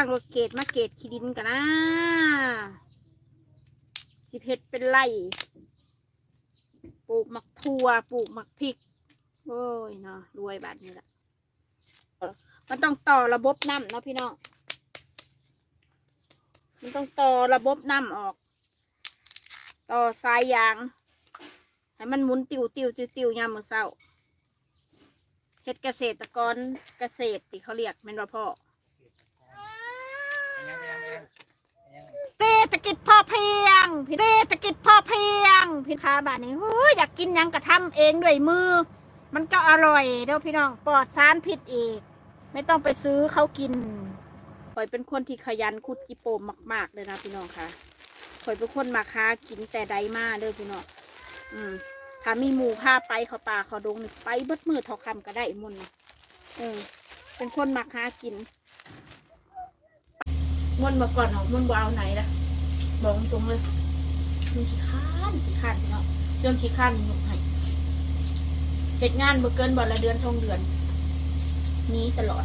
จ้างรถเกตมาเกตขี้ดินกันนะสิเพชรเป็นไรปลูกหมักทั่วปลูกหมักพริก โอ้ยเนาะรวยแบบนี้ละมันต้องต่อระบบน้ำเนาะพี่น้องมันต้องต่อระบบน้ำออก ต่อสายยาง ให้มันหมุนติวติวติวติวยามมื้อเช้าเฮ็ดเกษตรกรเกษตรที่เขาเรียกแม่นว่าพ่อ เศรษฐกิจพอเพียงเศรษฐกิจพอเพียง พี่ค้าบ้านนี้โอ้ยอยากกินหยังกระทำเองด้วยมือ มันก็อร่อยเด้อพี่น้องปลอดสารพิษอีก ไม่ต้องไปซื้อเขากินข่อยเป็นคนที่ขยันคุดกิโปมมาก ๆ เลยนะพี่น้องค่ะข่อยเป็นคนมาค้ากินแต่ใดมาเด้อพี่น้องอืมถ้ามีหมูพาไปเขาป่าเขาดงนี่ไปเบิดมือเทอคำก็ได้มุนเออเป็นคนมาค้ากิน มวนมาก่อนเอามวนบ่เอาไหนล่ะบอกตรงเลยมันขี้ข้านขี้ข้านเนาะเรื่องขี้ข้านหนุกให้เหตุงานบ่เกินบ่ละเดือนช่องเดือน นี้ตลอด